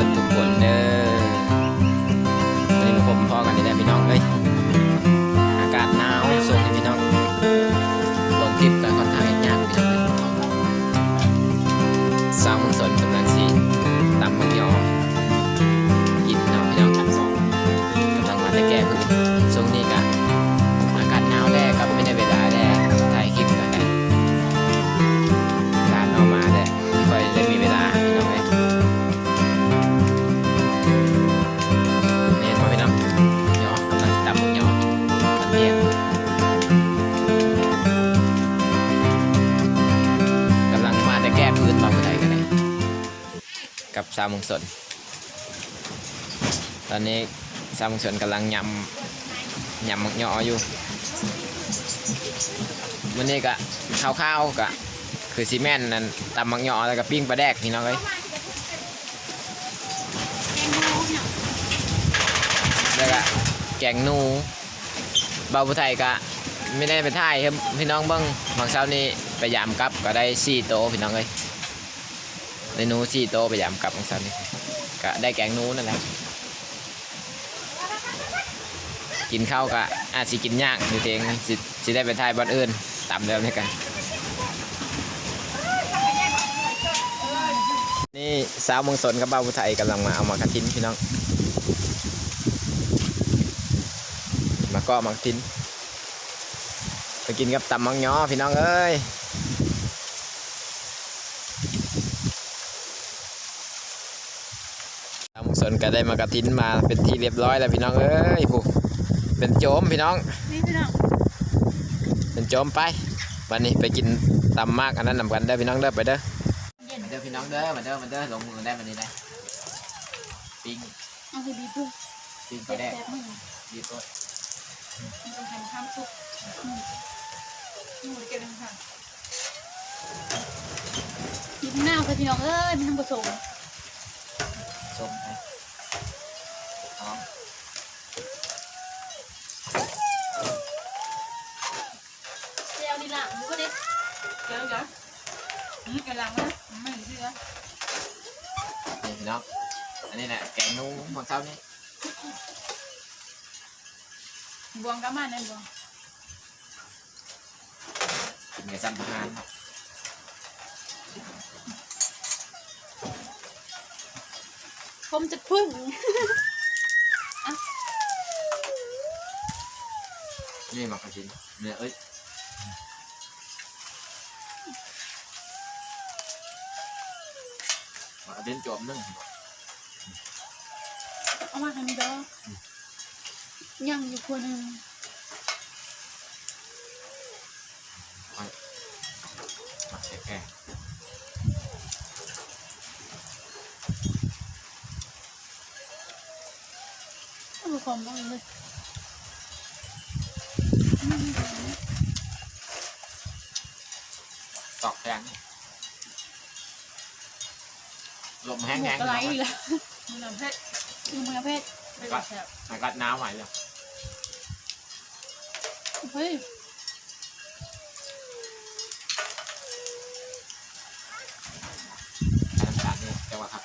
บิด มงสน ตอนนี้สาวมงสนกำลังยำยำมักยออยู่วันนี้ก็ข้าวๆก็คือซีเมนต์นั่นตำมักยอแล้วก็ปิ้งปลาแดกพี่น้องเลยแล้วก็แกงนูบาผู้ไทยก็ไม่ได้ไปถ่ายครับพี่น้องเบิ้งบางเช้านี้ไปยามกลับก็ได้สี่โตพี่น้องเลย ได้หนูสี่โตไปยามกลับบางเช้านี้ก็ได้แกงนู้นั่นแหละกินข้าวก็อาจสิกินยากอยู่เองสิสิได้ไปถ่ายบ้านอื่นตามเดิมนี่กันนี่สาวเมืองสนกับเบาผู้ไทยกำลังมาเอามากระทินพี่น้อง มาก็มักทินไปกินกับตำมังยอพี่น้องเอ้ยตำมัง สนก็ได้มากระทินมาเป็นที่เรียบร้อยแล้วพี่น้องเอ้ยผู้เป็นโจมพี่น้อง นี่พี่น้องเป็นโจมไปวันนี้ไปกินตำมากอันนั้นนำกันเด้อพี่น้องเด้อไปเด้อเย็นมาเด้อพี่น้องเด้อมาเด้อมาเด้อลงมือได้วันนี้ได้ปิ้งเอาคือบีบด้วยปิ้งปแซ่ลาแดกบๆมึงดีตัวมันต้องทำข้ามสุกอืมนี่หมดเกลือค่ะหยิบหน้าค่ะพี่น้องเอ้ยมันทำผสมส้มไปหอม เจียวนี่ล่ะดูก็ดิ เจียวจ้ะอืมกระลังนะไม่เชื่อนี่พี่น้องอันนี้แหละแกงนูบางเช้านี่บวงกับมันนั่นบวงกินกับซ้ำทหารครับผมจะพึ่งนี่มากระชินเนี่ยเอ้ยมากระ เด็นจอมนึ่งเอามาทางนี้เด้อยังอยู่คนหนึ่งมาแก่เอาไปความบ้างเลย ๆตอกแทง ลมแห้หมงกๆกระไรอีกแล้วมือเพชรมือเพชรอากาศหนาวใหม่เลยเฮ้ยน้ำตาลนี่จังหวะครับ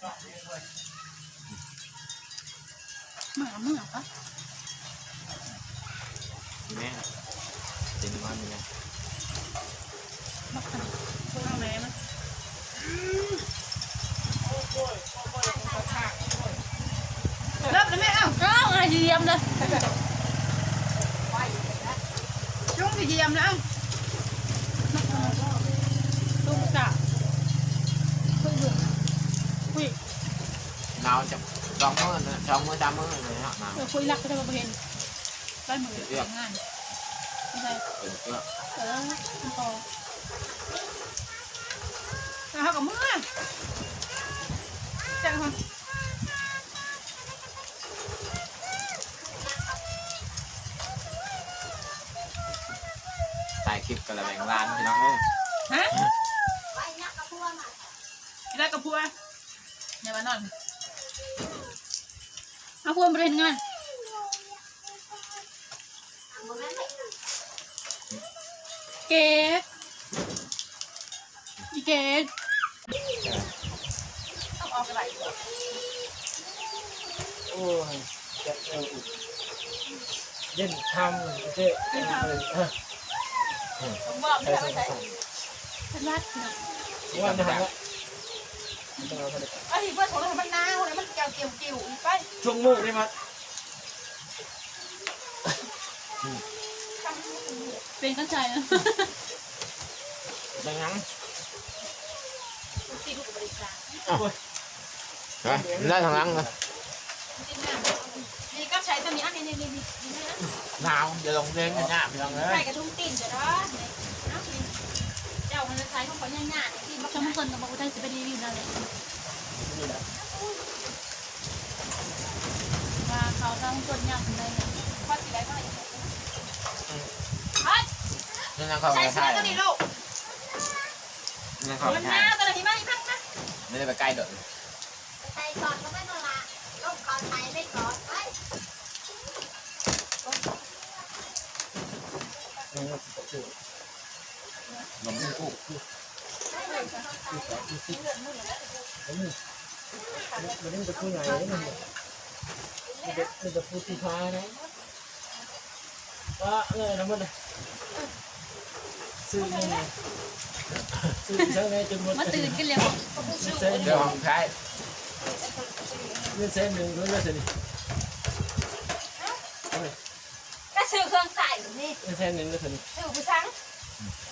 หมาเมื่อปะมีแม่จริงว่ามีแม่บักขันข้างในมั้ยเลิก เลยแม่เอ้าเอ้าอะไรเยี่ยมเลยช่วงที่เยี่ยมแล้วตุ้มกะคุยเบื่อคุยหนาวจะสองมื้อนะสองมื้อสามมื้อเลยนะหนาวเออคุยรักก็ได้มาเห็นได้มือทำงานไม่ใช่เออเออเออพอนะครับกับมือจังค่ะทถ่ายคลิปกันละแบ่งร้านพี่น้องเอ้ยฮะไว้นักกระพัวมากินได้กับพัว ในวันนอนเอาพัวมาเรียนงานเกดอีเกดต้องออกกระไรโอ้ยจะเออเย็นทำเจ๊เออผมบอกใส่ไม่ใส่ใช่ใส่ฉันรัดนะว่าจะหาว่ ไอ้เพื่อนของเรามันนาวเลยมันเกี่ยวเกี่ยวเกี่ยวอีกไปช่วงมือได้มาเป็นกันใจนะดังนั้นตีลูกกับบริษัทไปได้ทางหลังเลยตีหน้านี่ก็ใช้ตัวนี้อันนี้นี่นี่นี่นี่นะหนาวจะลงเล่นกันหน้าพี่น้องเอ้ใส่ยกระทุ่มตีนจะได้เจ้ามั ใช้ของเขาง่ายๆที่บางคนกับบอกว่าได้สิบดีวิวนั่นแหละว่าเขาต้องคนยากเลยพอสิได้ก็ได้เฮ้ยนี่นั่งเข้าไปใช่ตัวนี้ลูกนั่งเข้าไปมันหถ่ายน้าตัวนี้มาอีกพักนะไม่ได้ไปใกล้โดดใส่ก่อนก็ไม่นอนละลงก่อนใส่ไม่ก่อนไว้ ล มกู้มันนี่จะพูดไงมันจะมันจะพูดที่ท้ายนะว่าเออน้ำมันซื้อนี่ซื้อใช่ไหมจนหมดมาตื่นกันแล้วเส้นเดี๋ยวของท้ายเงินเส้นหนึ่งด้วยนะสิก็ซื้อเครื่องใส่นี่เงินเส้นหนึ่งด้วยสิซื้อผู้ชังมัน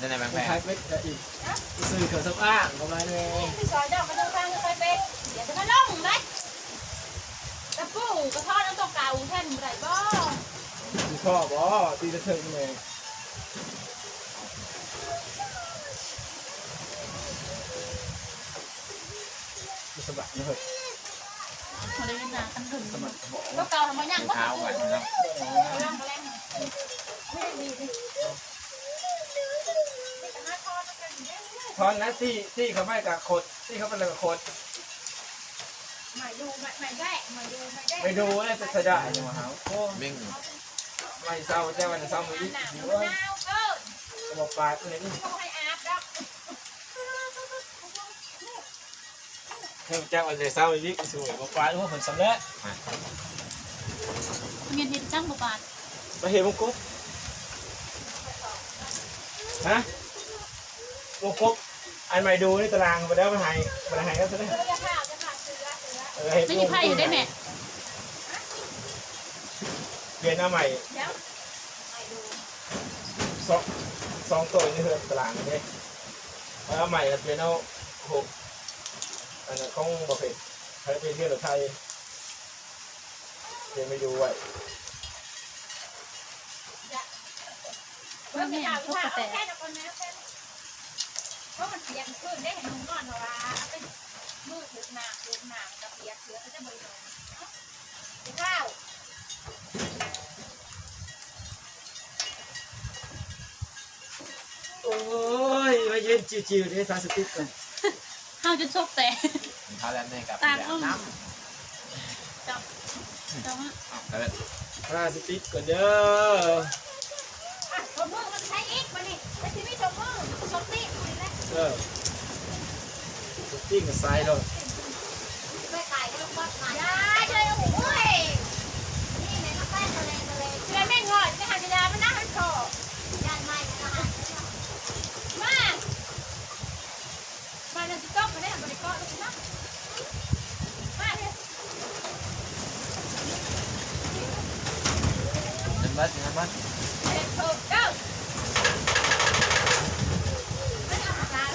จะในแบงค์ไปแพขายเป็ดอีกซื้อเครื่องซักผ้าประมาณนี้พี่ซอยเจ้ามาดูฟังเคยเป็นเดี๋ยวจะมาล่องได้กระปูกระทอดน้ำตกเก่าแท่นไรบ้ตีข้อบ่ตีตะเถิงเลยสบายเลยมาเลยนะตั้งถึงสบายบอกก็เก่าทำไมยังก็เท้าปูก่อนนะ ครับล่องแรงไม่ได้มีดิทอนนะที่ที่เขาไม่กับคดที่เขาเป็นอะไรกับคดหมายดูหมายหมายแรกหมายดูหมายแรกไปดูเลยจะเสียดายจังหวะเขาโอ้วิ่งไม่เศร้าแจ้วันเศร้ามือหอีกนาวอยู่หว่านาวเกินบอกปลาตัวนี้ต้องให้อาบดับเพิ่มแจ้วันเศร้าอีกสวยบอกปลาว่าผลสำเร็จเงินเย็นจ้างบาทมาเห็นมุกกุ๊บฮะมุกกุ๊บ อันใหม่ดูนี่ตารางมาแล้วมาหายมาหายก็จะได้เสื้อผ้าจะผ้าเสื้อเสื้อเออให้ไม่มีไพ่อยู่ได้แม่เปลี่ยนหน้าใหม่เดี๋ยวสองสองตัวนี่คือตารางนี่แล้วใหม่เปลี่ยนเอาหกอันนั้นของบอเฟตใช้เป็นเรื่องไทยเปลี่ยนไปดูไว้เมื่อกี้เอาผ้าเอาแค่ตะกอนนะแค่เพ ราะมันเปียกขึ้นได้เห็นนุ่งนอนเพราะว่าเป็นมือถูกหนักถูกหนักกับเปียกเสือก็จะบริโภคข้าวโอ้ยมาเย็นจิวๆนี่ซาสติกก่อนข้าวจะชกแต่เท้าแล้วนี่กับตากน้น้ำจับจับำแล้วซาสติกก่อนเด้ออะชมมือมันใช้อีกมานี่แต่ที่ไม่ชมมือชมตีมันนะ เออสติกกับไซด์เลยไปขายก็วัดมาได้เลยโอ้ยนี่ไหนก็แป้งทะเลทะเลเธอแม่งอดจะหาเวลามันน่าหันคอยันไม่นะฮะมามาเนี่ยจะต้องมาได้หันบริกรลูกนะมาเนี่ยน้ำบัสน้ำบัสถูกเก้า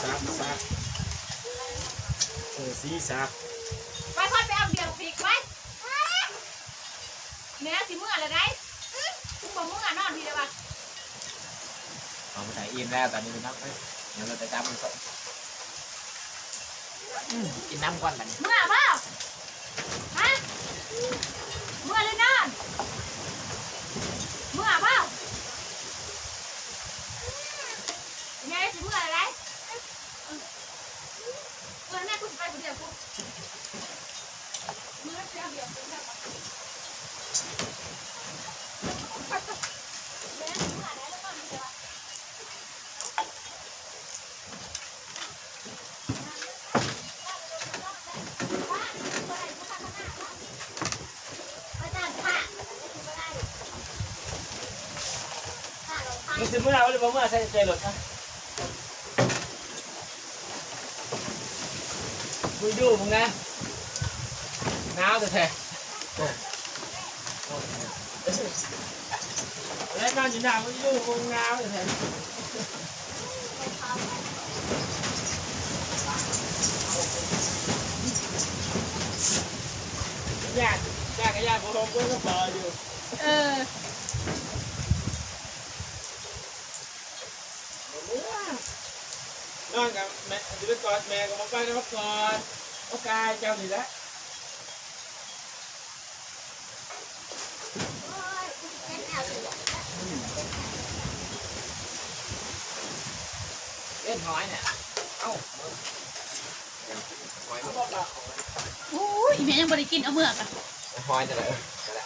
ซักซัก เออซีซักไปค่อยไปเอาเบียร์ปีกไว้เนี่ยสิมื่ออะไรได้คุณบอกมื่อนอนทีเดียวว่ะเอาไปถ่ายอินแล้วตอนนี้เป็นน้ำเอ้ยเดี๋ยวเราจะจับมันสดกินน้ำก่อนมันมื่อเปล่าฮะมื่อเลยนอนมื่อเปล่า เมื่อเช้าเดียวเป็นแบบแม่หาได้แล้วก่อนเดี๋ยว อาจารย์ค่ะไม่ได้ค่ะ เราค่ะมันคือเมื่อไหร่เมื่อใส่ใจรถนะมึงดูมึงนะหนาวแต่แท้แล้วนอนอยู่หนาวมึงดูมึงหนาวแต่แท้ยากยากก็ยากพอผมก็พออยู่เออ นอนกับแม่จะไปกอดแม่กับมาไปแล้วมากอดโอกายเจ้านี่แหละโอ้ยเป็นแนวอยู่เล่นหอยเนี่ย เอ้าหอยเขาบอกว่าโอ้ยอีเมย์ยังบริกินเอาเมือกอะหอยแต่ละเออนั่นแหละ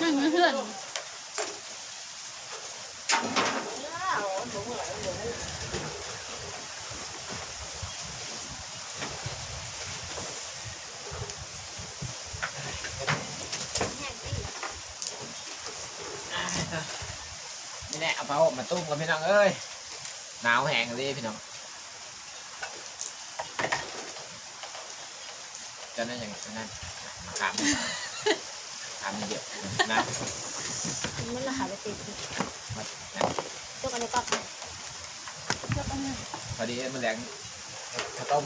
นั่งเพื่อน นี่แหละ เอาผ้าห่มมาตุ้มกันพี่น้องเอ้ยหนาวแห้งเลยพี่น้องจะนั่นอย่างนั้นมาขามขามเยอะนะมันละหาไปติดมาตัวกันในก๊อกพอดีมันแรงข้าวต้ม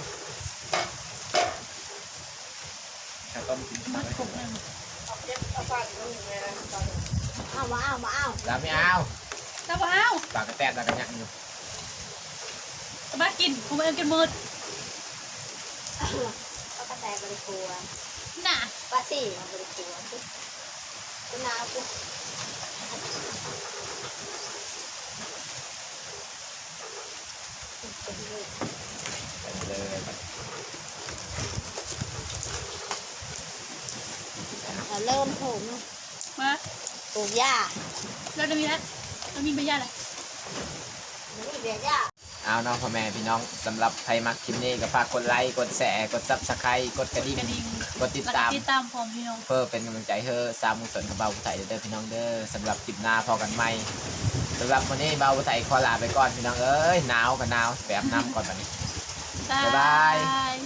ข้าวต้มกินสักผมนั่งเอามาเอามาเอาแล้วไม่เอา ตาบ้าวปากกระแตกปากกระยักอยู่ตาบ้ากินผมเองกินมืดเอากระแตบริกลัวน่ะป้าสี่มาบริกลัวคุณนาคุณไปเลยเริ่มผมมาปลูกหญ้าเราจะมีแล้ว เรามีใบยาอะไรนี่เดี๋ยวหญ้าเอาน้องพ่อแม่พี่น้องสำหรับใครมักคลิปนี้ก็ฝากกดไลค์กดแชร์กดซับสไครต์กดกระดิ่งกระดิ่งกดติดแล้วก็ตาม ติดตามผมพี่น้อง เพื่อเป็นกำลังใจให้สามมุสนของเบาผู้ไทยเด้อพี่น้องเด้อสำหรับคลิปหน้าพอกันไหมสำหรับวันนี้เบาผู้ไทยขอลาไปก่อนพี่น้องเอ้ยหนาวกับหนาวแบบน้ำก่อนวันนี้บ๊ายบายบาย